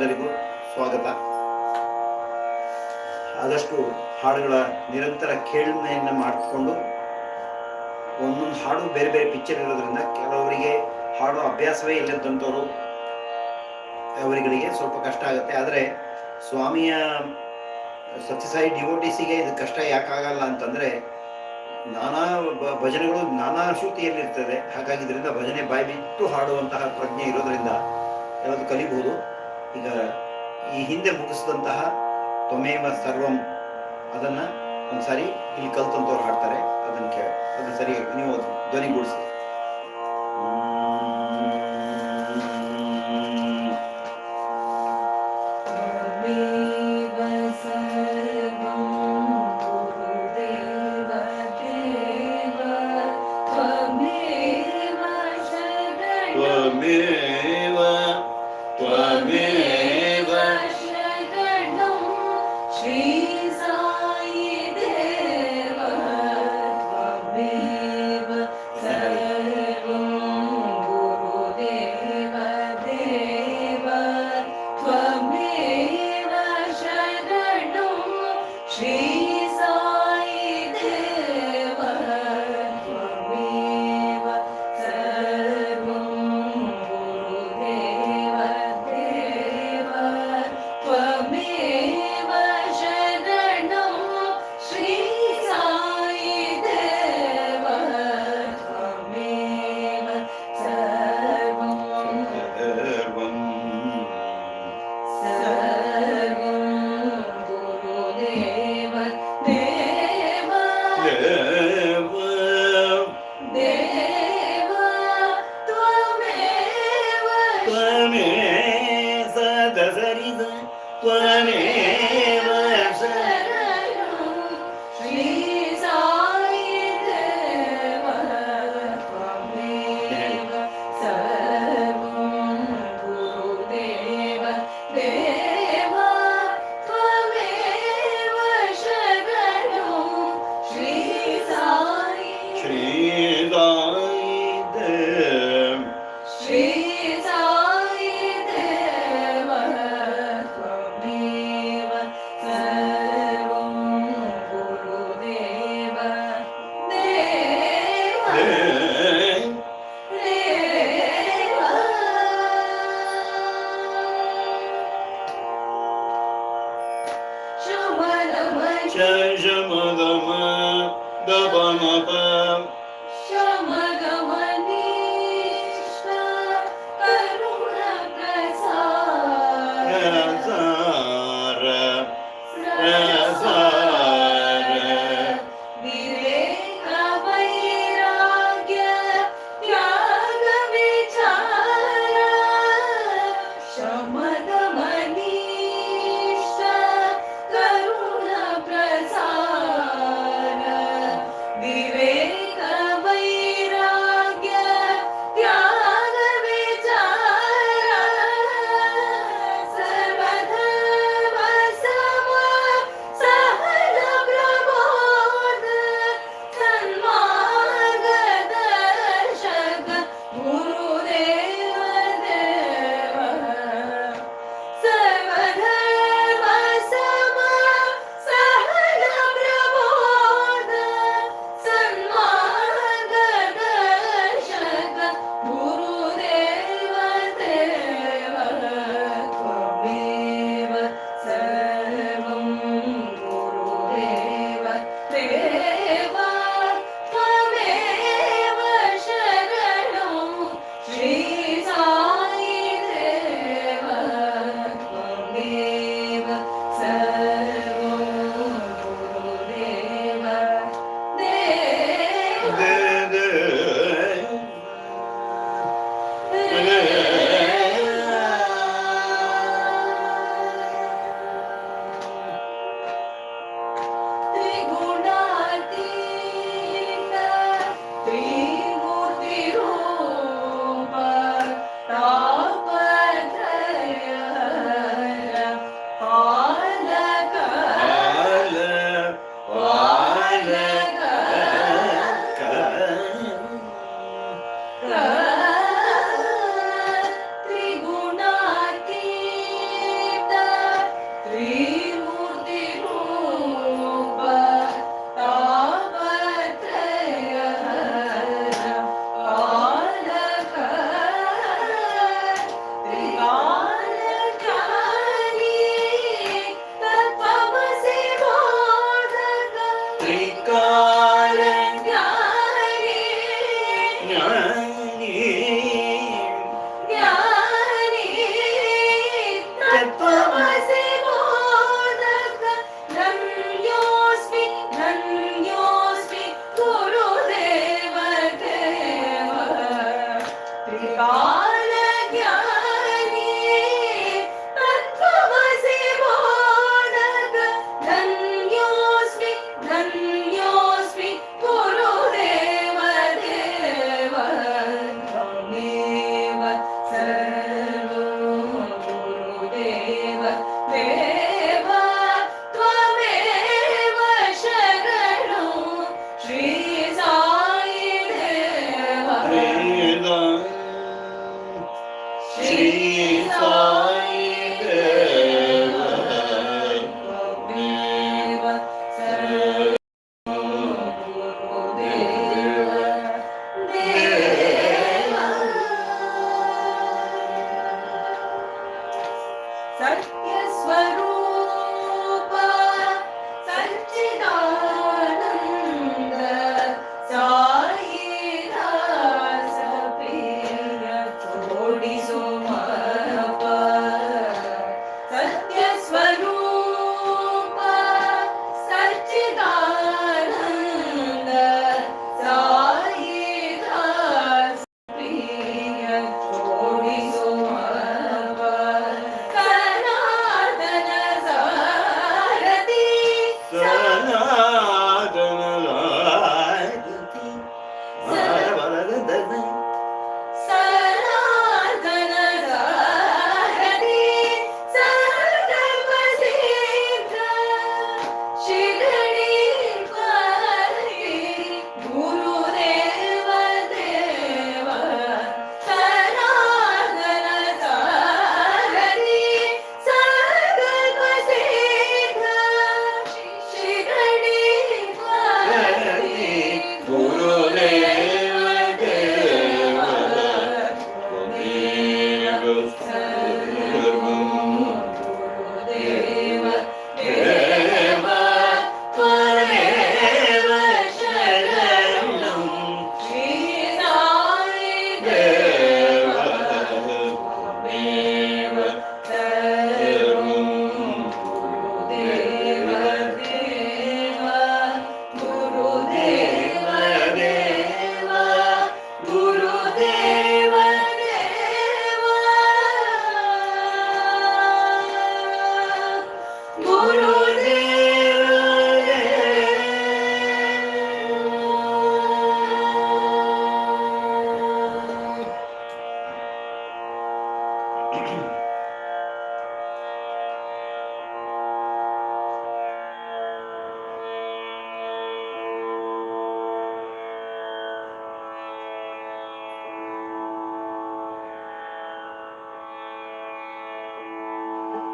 ಎಲ್ಲರಿಗೂ ಸ್ವಾಗತ. ಆದಷ್ಟು ಹಾಡುಗಳ ನಿರಂತರ ಕೇಳನೆಯನ್ನು ಮಾಡಿಕೊಂಡು ಒಂದೊಂದು ಹಾಡು ಬೇರೆ ಬೇರೆ ಪಿಕ್ಚರ್ ಇರೋದ್ರಿಂದ ಕೆಲವರಿಗೆ ಹಾಡು ಅಭ್ಯಾಸವೇ ಇಲ್ಲದಂಥವ್ರು ಅವರುಗಳಿಗೆ ಸ್ವಲ್ಪ ಕಷ್ಟ ಆಗುತ್ತೆ. ಆದರೆ ಸ್ವಾಮಿಯ ಸತ್ಯಸಾಯಿ ಡಿವೋಟಿಸಿಗೆ ಇದು ಕಷ್ಟ ಯಾಕಾಗಲ್ಲ ಅಂತಂದರೆ ನಾನಾ ಭಜನೆಗಳು ನಾನಾ ಶ್ರುತಿಯಲ್ಲಿರ್ತದೆ ಹಾಗಾಗಿ ಇದರಿಂದ ಭಜನೆ ಬಾಯಿ ಬಿಟ್ಟು ಹಾಡುವಂತಹ ಪ್ರಜ್ಞೆ ಇರೋದ್ರಿಂದ ಯಾವುದು ಕಲಿಬಹುದು ಈಗ ಈ ಹಿಂದೆ ಮುಗಿಸಿದಂತಹ ತ್ವಮೇವ ಸರ್ವಂ ಅದನ್ನ ಒಂದ್ಸಾರಿ ಇಲ್ಲಿ ಕಲ್ತಂತವ್ರು ಹಾಡ್ತಾರೆ. ಅದನ್ನ ಕೇಳಿ. ಅದನ್ನ ಸರಿ ನೀವು ಧ್ವನಿಗೂಡಿಸಿ.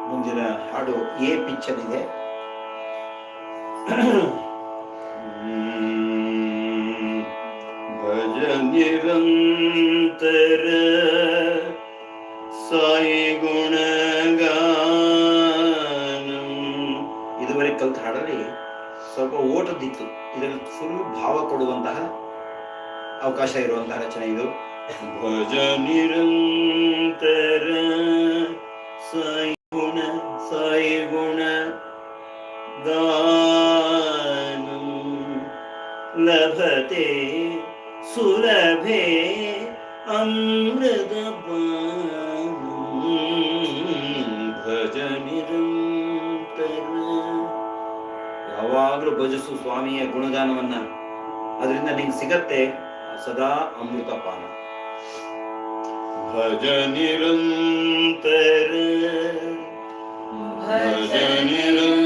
ಮುಂದಿನ ಹಾಡು ಎ ಪಿಕ್ಚರ್ ಇದೆ. ಭಜ ನಿರಂತರ ಸಾಯಿ ಗುಣಗಾನ. ಇದುವರೆಗೆ ಕಲ್ತ ಹಾಡಲ್ಲಿ ಸ್ವಲ್ಪ ಓಟದಿತ್ತು ಇದರಲ್ಲಿ ಫುಲ್ ಭಾವ ಕೊಡುವಂತಹ ಅವಕಾಶ ಇರುವಂತಹ ರಚನೆ ಇದು. ಭಜ ನಿರಂತರ ಯಾವಾಗಲೂ ಭಜಿಸು ಸ್ವಾಮಿಯ ಗುಣಗಾನವನ್ನ. ಅದರಿಂದ ನಿಂಗೆ ಸಿಗತ್ತೆ ಸದಾ ಅಮೃತ ಪಾನ. ಭಜ ನಿರಂತರ ಭಜ ನಿರಂತರ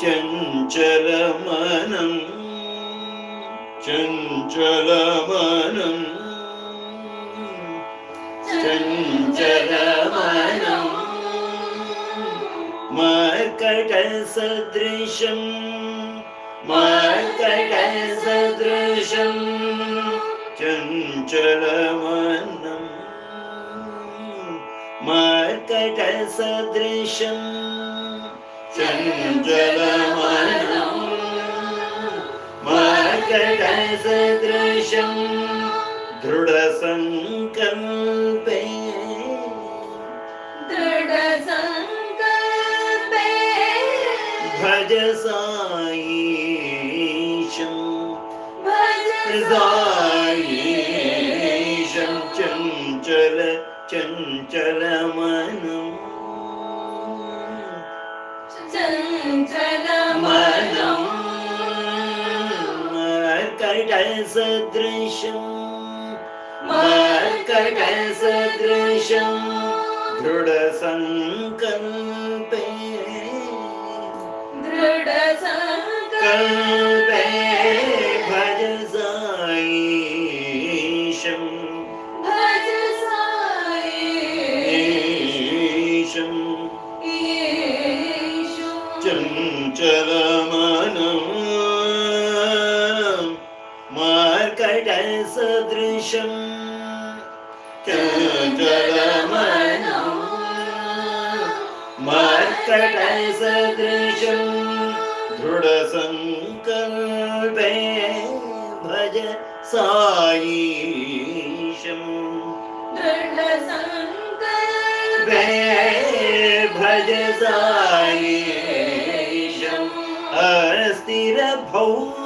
ചഞ്ചലമനം ചഞ്ചലമനം. ചഞ്ചലമനം. മർക്കടസദൃശം മർക്കടസദൃശം ചഞ്ചലമനം. മർക്കടസദൃശം चञ्चलमनं मर्कटसदृशं दृढसङ्कल्पे दृढसङ्कल्पे भज मर्कटसदृशं मर्कटसदृशं दृढसङ्कल्पे दृढसङ्कल्पे कल्पे भज साईशम् भज साई ईशम् मार्कटसदृशं चञ्चलमनं मार्कटसदृशं दृढसङ्कल्पे भज साईशम् दृढसङ्कल्पे भज साईशम् अस्थिरभौतिक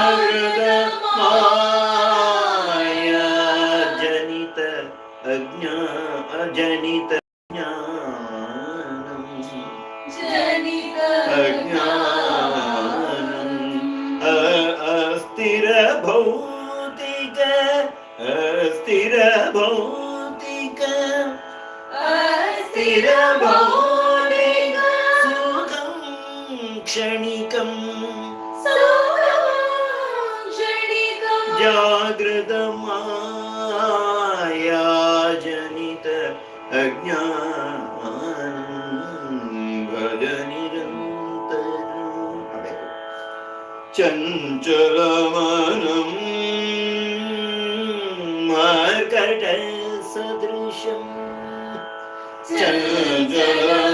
ജഗതമായ ജനിത അജ്ഞാനിരന്തരം മാർക്കട സദൃശം ചഞ്ചല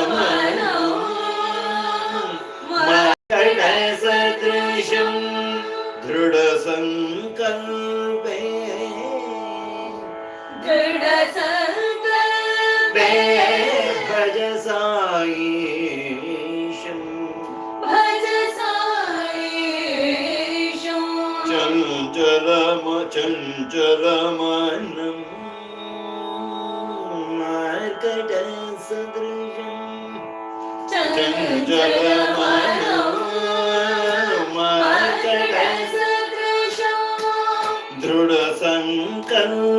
चञ्चलमनं मार्कटसदृशम् चञ्चलमनं मार्कटसदृशं दृढसङ्कल्पे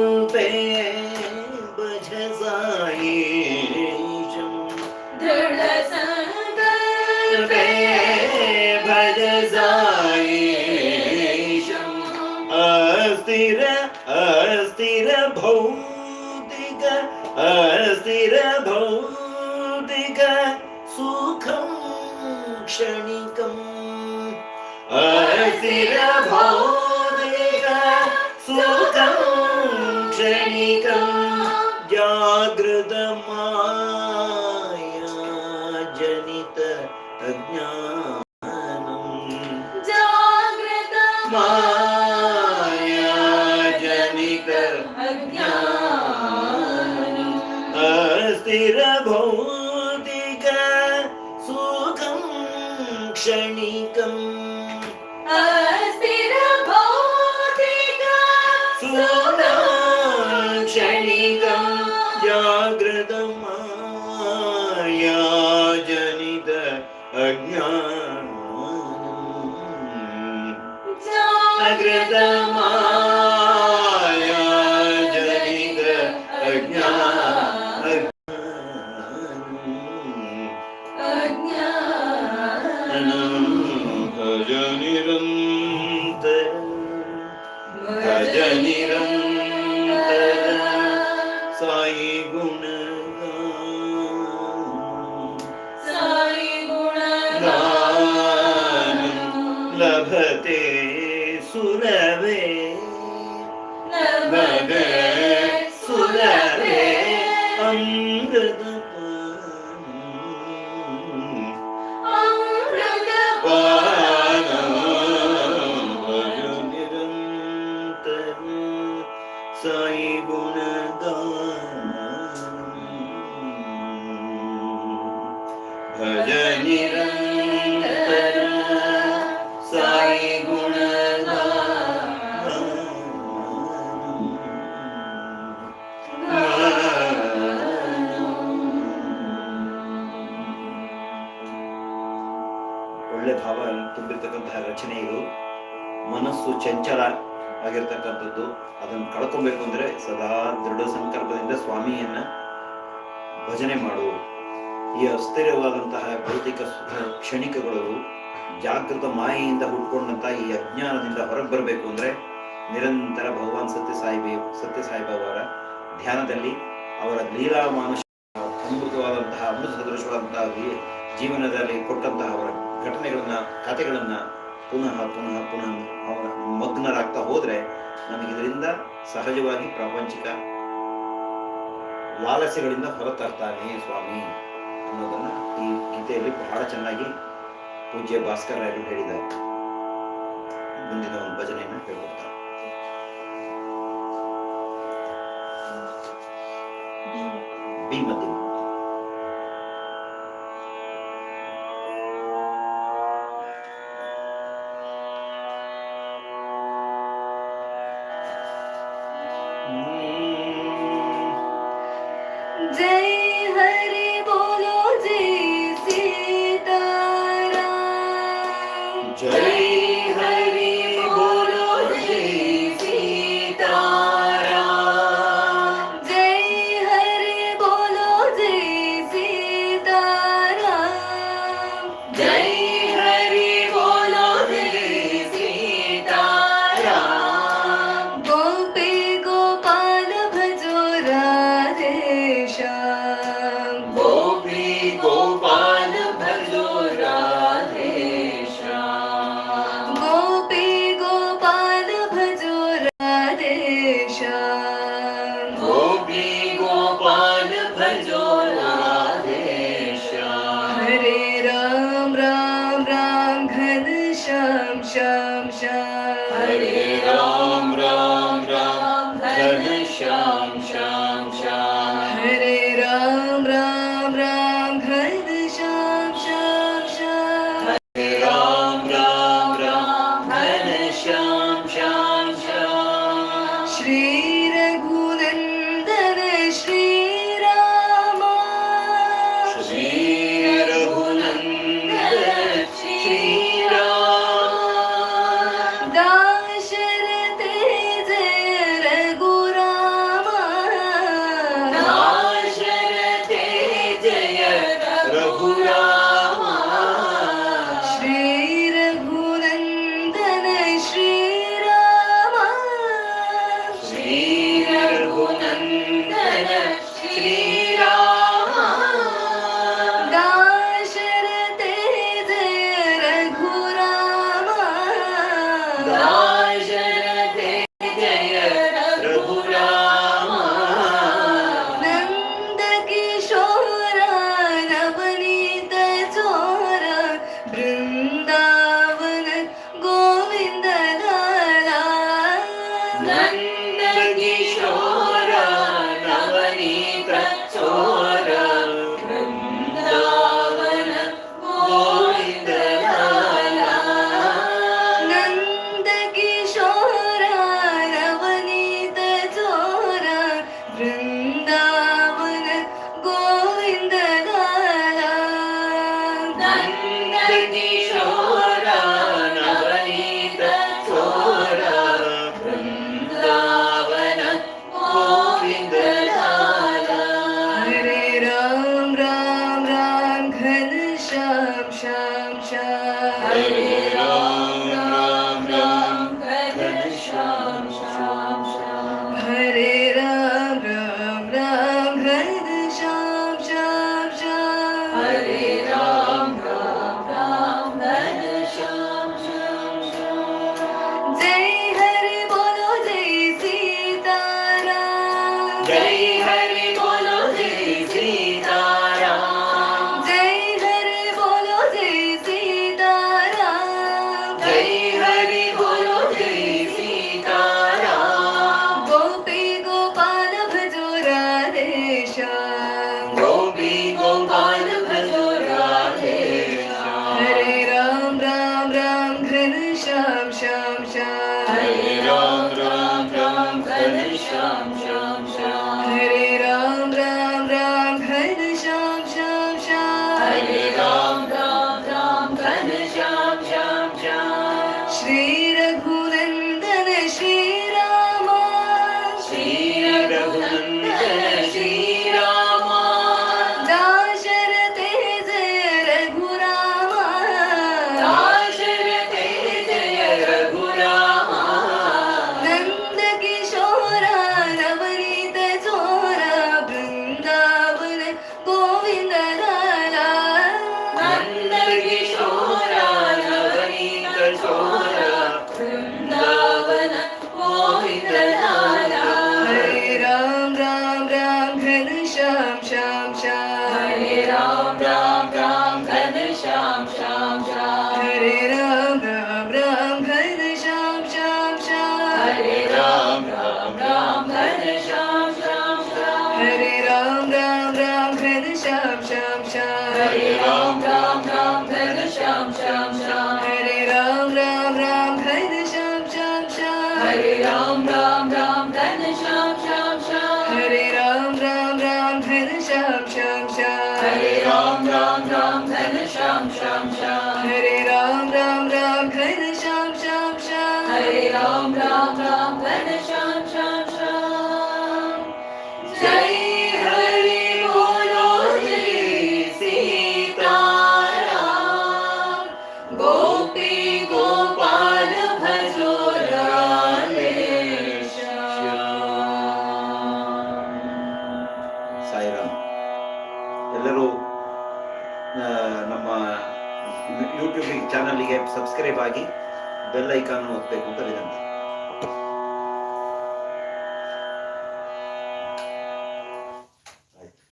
अज्ञानम् भज निरन्तर भज निरन्तर साई गुण ಚಂಚಲ ಆಗಿರ್ತಕ್ಕಂಥದ್ದು. ಅದನ್ನು ಕಳ್ಕೊಬೇಕು ಅಂದ್ರೆ ಸದಾ ದೃಢ ಸಂಕಲ್ಪದಿಂದ ಸ್ವಾಮಿಯನ್ನ ಭಜನೆ ಮಾಡು ಈ ಅಸ್ಥಿರವಾದಂತಹ ಭೌತಿಕ ಕ್ಷಣಿಕಗಳು ಜಾಗೃತ ಮಾಯೆಯಿಂದ ಹುಟ್ಕೊಂಡಂತಹ ಈ ಅಜ್ಞಾನದಿಂದ ಹೊರಗೆ ಬರಬೇಕು ಅಂದ್ರೆ ನಿರಂತರ ಭಗವಾನ್ ಸತ್ಯ ಸಾಯಿ ಸತ್ಯ ಸಾಯಿಬಾಬಾವರ ಧ್ಯಾನದಲ್ಲಿ ಅವರ ಲೀಲಾ ಮಾನುಷ ಅಮೃತವಾದಂತಹ ಅಮೃತ ಸದೃಶವಾದಂತಹ ಜೀವನದಲ್ಲಿ ಕೊಟ್ಟಂತಹ ಅವರ ಘಟನೆಗಳನ್ನ, ಕಥೆಗಳನ್ನ ಪುನಃ ಪುನಃ ಪುನಃ ಅವರ ಮಗ್ನರಾಗ್ತಾ ಹೋದ್ರೆ ನಮಗೆ ಇದರಿಂದ ಸಹಜವಾಗಿ ಪ್ರಾಪಂಚಿಕ ಲಾಲಸ್ಯಗಳಿಂದ ಹೊರತರ್ತಾನೆ ಸ್ವಾಮಿ ಅನ್ನೋದನ್ನ ಈ ಗೀತೆಯಲ್ಲಿ ಬಹಳ ಚೆನ್ನಾಗಿ ಪೂಜ್ಯ ಭಾಸ್ಕರ್ ರಾಯರು ಹೇಳಿದ್ದಾರೆ. ಮುಂದಿನ ಒಂದು ಭಜನೆಯನ್ನು ಹೇಳ್ಕೊಡ್ತಾರೆ ಬಿ Indeed. Daddy, what a day.